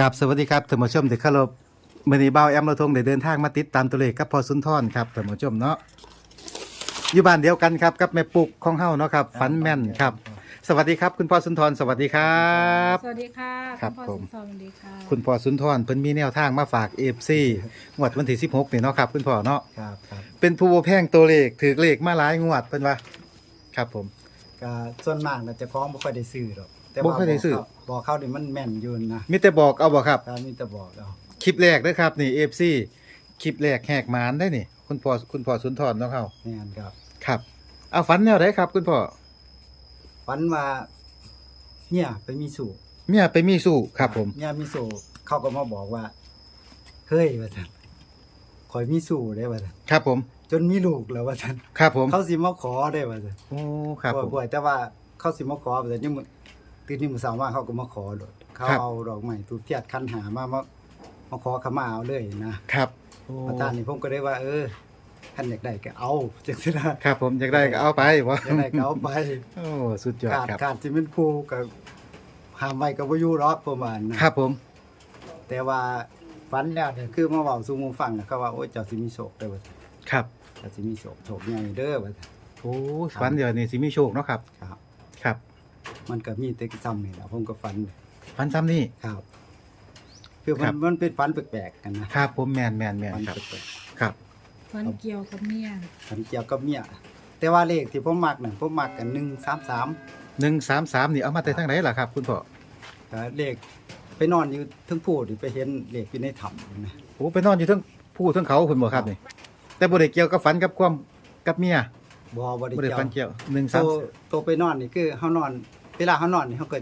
กับสวัสดีครับท่านผู้ชมที่เคารพมื้อนี้บ่าวแอมเราทงได้เดินทางมาติดตามตัวเลขกับพอสุนทรครับท่านผู้ชมเนาะอยู่บ้านเดียวกันครับกับแม่ปุกของเฮาเนาะครับฝันแม่นครับ สวัสดีครับ คุณพ่อสุนทรสวัสดีครับ สวัสดีค่ะครับณพ่อผม สุนทรสวัสดีค่ะ คุณพ่อสุนทรเพิ่นมีแนวทางมาฝาก FC งวดวันที่16นี่เนาะครับคุณพ่อเนาะครับครับเป็นผู้บ่แพงตัวเลขถือเลขมาหลายงวดเพิ่นว่าครับผมก็ส่วนมากน่ะเจะคล้าของบ่ค่อยได้ซื้อหรอก แต่บ่ค่อยได้ซื้อ บอกเขาบอกเขานี่มันแม่นอยู่นะมีแต่บอกเอาบ่ครับ ถ้ามีแต่บอกเอาคลิปแรกเด้อครับนี่ FC คลิปแรกแหกมานได้นี่ คุณพ่อคุณพ่อสุนทรเนาะเฮาแม่นครับครับ เอาฝันแนวไหนครับ คุณพ่อฝันว่าเนี่ยไปมีสู่เมียไปมีสู้ครับผม เนี่ยมีสู่เขาก็มาบอกว่าเฮ้ยว่าซั่นข่อยมีสู่ได้ว่าซั่นครับผม จนมีลูกแล้วว่าซั่นครับผมเขาสิมาขอได้ว่าซั่นโอ้ครับผมบ่อยๆแต่ว่าเขาสิมาขอว่าซั่นนี่มื้อ ตื่นนี่มื้อเช้ามาเขาก็มาขอโดดเขาครับ เอาดอกไม้ทูบเทียนคันหามามามาขอขมาเอาเลยนะครับโอ้ประธานนี่ผมก็ได้ว่า เออท่านอยากได้ก็เอาจังซี่นะครับ ผมอยากได้ก็เอาไปวะอยากได้ก็เอาไปโอ้สุดยอดการครับการที่มันคู่กับห้ามไว้ก็บ่อยู่หรอกประมาณนะ ครับผม แต่ว่าฝันแล้วเนี่ยคือมาเว้าสู่หมู่ฟังนะเขาว่าโอ้ยเจ้าสิมีโชคเด้อว่าซั่นครับเจ้าสิมีโชคโชคใหญ่เด้อว่าซั่นโอ้ฝันเดี๋ยวนี้สิมีโชคเนาะครับ ครับ ครับ มันก็มีแต่ซ้ำนี่แหละผมก็ฝันฝันซ้ำนี่ ครับ คือมัครันบมันเป็นฝันแปลกๆกันนะครับผมแมนแมนแมนฝันครับแปลกครับ ฟันเกี่ยวกับเมียๆฝันเกี่ยวกับเมียแต่ว่าเลขที่ผมมักน่ะผมมักกัน133หนึ่งสามสามนี่เอามาแต่ทางไหนล่ะครับ คุณพ่อก็เลขไปนอนอยู่เทั้งผู้ที่ไปเห็นเลขอยู่ในถ้ำนะ โอ้ไปนอนอยู่เทั้งผู้เทั้งเขาคุณบ่ครับนี่ แต่บ่ได้เกี่ยวกับฝันกับความกับเมีย บ่บ่ได้บ่ได้เกี่ยวฝันเกี่ยวหนึ่งโตสามโตไปนอนนี่คือเฮานอน เวลาเฮานอนนี่เฮาก็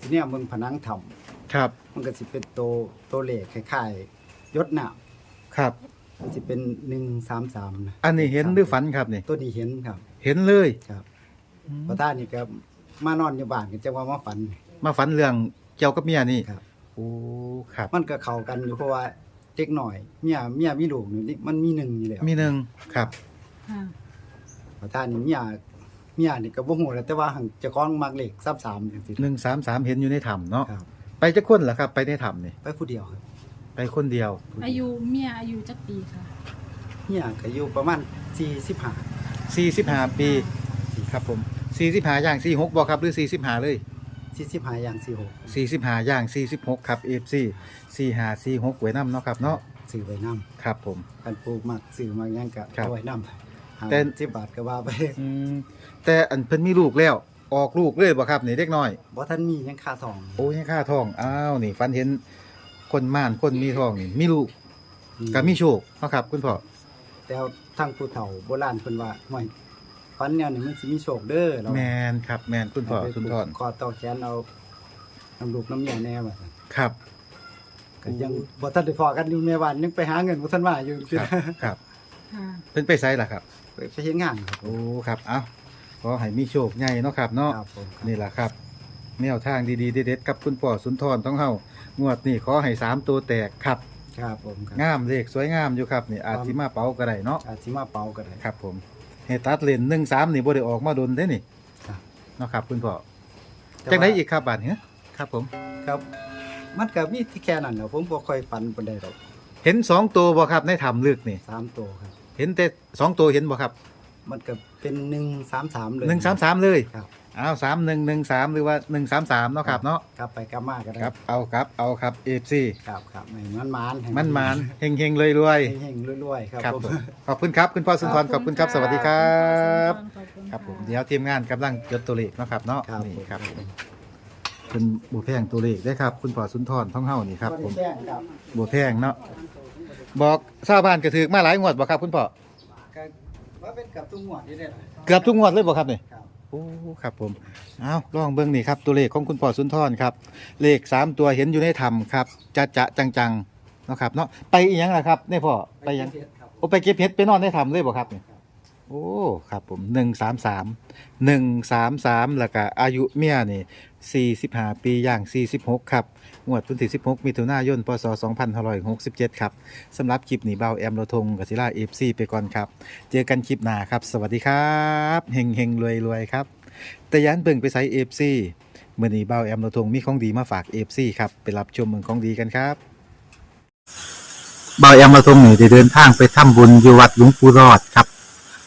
สิเนี่ยมึงผนังถ้ำครับมันก็สิเป็นโตโตเลขคล้ายๆยศน้ำครับ มันสิเป็น133นะอันนี้เห็นหรือฝันครับนี่ตัวนี้เห็นครับเห็นเลยครับพระท่านนี่ก็มานอนอยู่บ้านก็จะว่ามาฝัน มาฝันเรื่องเกี่ยวกับเมียนี่ครับ โอ้ครับ มันก็เข้ากันอยู่เพราะว่าเด็กหน่อยเมียเมียมีลูกนี่มันมีหนึ่งอยู่แล้วมีหนึ่งครับ ค่ะ พระท่านนี่เมียเมียนี่ก็บ่ฮู้แหล้วแต่ว่าหังเจ้าของมักเลข33จังซี่หนึ่งสามสามเห็นอยู่ในถ้ำเนาะครับไปจะคนเหรอครับ ไปในถ้ำนี่ไปผู้เดียวครับไปคนเดียวผู้เดีวอายุเมียอายุจักปีค่ะเมียก็อยู่ประมาณ45สี่สิบห้าปีครับผมสี่สิบห้าย่างสี่หกบอกครับหรือสี่สิบห้าเลย 45อย่าง46สี่สิบห้าย่างสี่สิบหกครับเอฟซีสี่ห้าสี่หกไว้น้ำเนาะครับเนาะซื้อไว้นํครับผม คันปลูกมักซื้อมาหยังก็ครับ เอาไว้นํแต่ แต่10บาทก็ว่าไปอืมแต่อันเพิ่นมีลูกแล้ว ออกลูกเลยบ่ครับนี่เด็กน้อย บ่ทันมีหยังค่าทองโอ้ยค่าทองอ้าวนี่ฟันเห็นคนม่านคนมีทองนี่มีลูกก็มีโชคเนาะครับ คุณพ่อแต่ทางผู้เฒ่าโบราณเพิ่นว่าห่วยฝันแนวนี้มันสิมีโชคเด้อเราแมนครับ แมนคุณพ่อคุณทอนคอต่อแขนเอาน้ำลูกน้ำเมียแน่ว่าซั่นครับ ก็ยังบ่ทันได้พอกันอยู่แม่บ้านยังไปหาเงินบ่ทันมาอยู่ ครับครับ ค่ะ เพิ่นไปไสล่ะครับ ไปไปเฮ็ดงานครับโอ้ครับเอ้าขอให้มีโชคใหญ่เนาะครับเนาะครับผมครับนี่แหละครับ แนวทางดีๆเด็ดๆกับคุณพ่อสุนทรต้องเฮางวดนี่ขอให้สามตัวแตกครับครับผมครับ งามเลขสวยงามอยู่ครับนี่อาจสิมาเป๋าก็ได้เนาะอาจสิมาเป่าก็ได้ครับผมให้ตัดเลนหนึ่งสามนี่บ่ได้ออกมาดนได้นี่ครับ เนาะครับคุณพ่อแต่จังไดว่าอีกครับบาดเนี้ยครับผม ครับ มันก็มีที่แค่นั้นแหละผมบ่ค่อยฝันปานใดดอกเห็นสองตัวบ่ครับในถ้ำลึกนี่สามตัวครับ เห็นแต่สองตัวเห็นบ่ครับมันก็เป็น133เลย หนึ่งสามสามเลยครับอ้าวสามหนึ่งหนึ่งสามหรือว่าหนึ่งสามสามเนาะครับเนาะกลับไปกลับมาก็ได้ครับเอาครับเอาครับเอฟซี ครับครับให้มันมานให้มันมานเฮงเฮงๆรวยรวยเฮงๆรวยๆครับครับผม ผมขอบคุณครับ คุณพ่อสุนทรขอบคุณครับ สวัสดีครับขอบคุณครับะผมเดี๋ยวทีมงานกำลังจดตัวเลขเนาะครับเนาะครับนี่ผมครับเป็นบัวแพงตัวเลขได้ครับ คุณพ่อสุนทรท่องเฮ้านี่ครับผมแจ้งครับบัวแพงเนาะ บอกชาวบ้านกระถือมาหลายงวดบ่ครับ คุณพ่อก็ว่าเป็นกับตุ้งหวดนี่ได้ล่ะเกือบทุกงวดเลยบ่ครับนี่ครับโอ้ครับผมเอาลองเบิ่งนี่ครับตัวเลขของคุณพ่อสุนทรครับ เลขสามตัวเห็นอยู่ในถ้ำครับจะจะจังๆเนาะครับเนาะไปอีหยังล่ะครับในพ่อไปหยังครับโอ้ไปเก็บเห็ดไปนอนในถ้ำเลยบ่ครับนี่ โอ้ ครับผมหนึ่งสามสามหนึ่งสามสามแล้วก็อายุเมียนี่สี่สิบห้าปีอย่างสี่สิบหกครับงวดวันที่สิบหกมิถุนายนพศสองพันห้าร้อยหกสิบเจ็ดครับสำหรับคลิปนี้เบาแอมโลทงกับศิลาเอฟซีไปก่อนครับ เจอกันคลิปหน้าครับ สวัสดีครับเฮงเฮงรวยรวยครับ แต่ยันเบิ่งไปใส่เอฟซีเมื้อนี้เบาแอมเรทงมีของดีมาฝาก FC ครับไปรับชมเมืองของดีกันครับเบาแอมเรทงนี่ได้เดินทางไปทำบุญอยู่วัดหลวงปู่รอดครับ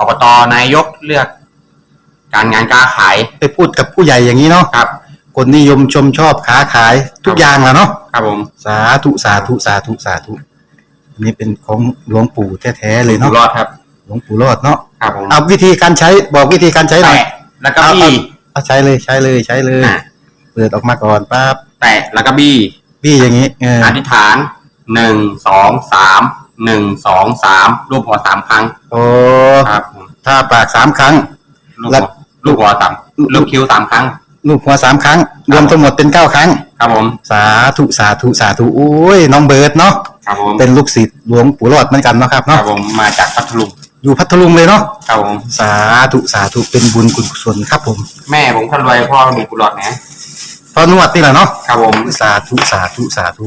อบตนายกเลือก การงานการขายไปพูดกับผู้ใหญ่อย่างนี้เนาะครับ คนนิยมชมชอบค้าขายทุกอย่างแหละเนาะครับผมสาธุสาธุสาธุสาธุอันนี้เป็นของหลวงปู่แท้ๆเลยอยู่เนาะรอดครับ หลวงปู่รอดเนาะครับผมเอาวิธีการใช้บอกวิธีการใช้หน่อยแตะแล้วก็บี้เอาใช้เลยใช้เลยใช้เลย อะเปิดออกมาก่อนปั๊บแตะแล้วก็บี้พี่อย่างนี้เอออธิษฐานหนึ่งสองสาม หนึ่งสองสามรูปหัวสามครั้งโอ้ครับผมถ้าปากสามครั้ง ลูกแล้หัววลูกหัวสามลูกคิ้วสามครั้ง ลูกหัวสามครั้ง รวมทั้งหมดเป็นเก้าครั้ง ครับผม สาธุสาธุสาธุโอ้ยน้องเบิร์ดเนาะครับผมเป็นลูกศิษย์หลวงปู่รอดเหมือนกันเนาะครับครัเนาะบผมมาจากพัทลุงอยู่พัทลุงเลยเนาะครับผม สาธุสาธุเป็นบุญกุศลครับผมแม่ผมคนรวยพ่อมีกุหลาบนะพอนวดนี่แหละเนาะครับผม สาธุสาธุสาธุ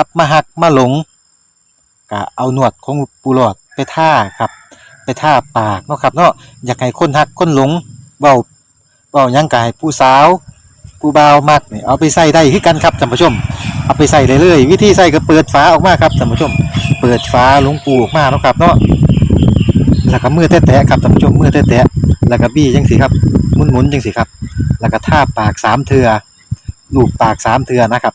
กลับมาหักมาหลงก็เอาหนวดของปูหลอดไปท่าครับ ไปท่าปากเนาะครับเนาะอยากให้คนหักคนหลงเบาเบายังกายผู้สาวผู้บ่าวมักเนี่ยเอาไปใส่ได้คือกันครับท่านผู้ชม เอาไปใส่เลยเลยวิธีใส่ก็เปิดฝาออกมาครับท่านผู้ชม เปิดฝาหลวงปูออกมาเนาะครับเนาะแล้วก็มือแตะๆครับท่านผู้ชมมือแตะๆแล้วก็บี้จังสิครับหมุนๆจังสิครับ แล้วก็ท่าปากสามเทือลูบปากสามเทือนะครับ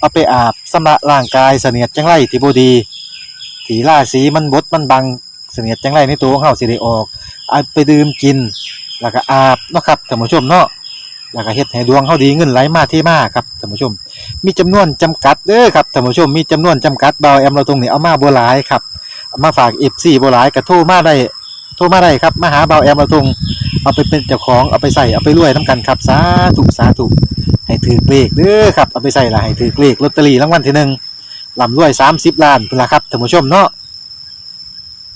เอาไปอาบสำระร่างกายเสนียดจังไรที่บ่ดีที่ราศีมันบดมันบังเสนียดจังไรในตัวของเฮาสิได้ออกเอาไปดื่มกิน แล้วก็อาบเนาะครับท่านผู้ชมเนาะแล้วก็เฮ็ดให้ดวงเฮาดีเงินไหลมาเทมาครับท่านผู้ชม มีจำนวนจำกัดเด้อครับท่านผู้ชมมีจำนวนจำกัดเบาแอมเราตรงนี้เอามาบ่หลายครับเอามาฝาก FC บ่หลายก็โทรมาได้โทรมาได้ครับมาหาเบาแอมเราตรง เอาไปเป็นเจ้าของเอาไปใส่เอาไปรวยนํกันครับสาธุสาธุให้ถือเลขเด้อครับเอาไปใส่ละให้ถือเลขลอตเตอรี่รางวัลที่หนึ่งลำรวย30ล้านเป็นละครับท่านผู้ชมเนาะ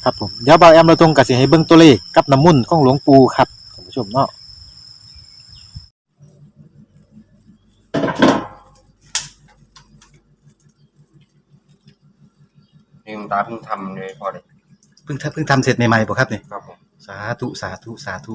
ครับผมเดี๋ยวเบาแอมเราตรงกับสิให้เบิ่งตัวเลขกับน้ำมุ่นต์ของหลวงปู่ครับท่านผู้ชมเนาะนี่คุณตาเพิ่งทำเลยพอเลยเพิ่งทำเพิ่งทำเสร็จใหม่ๆบ่ครับนี่ครับผม สาธุสาธุสาธุ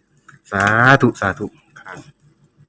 สาธุ สาธุครับ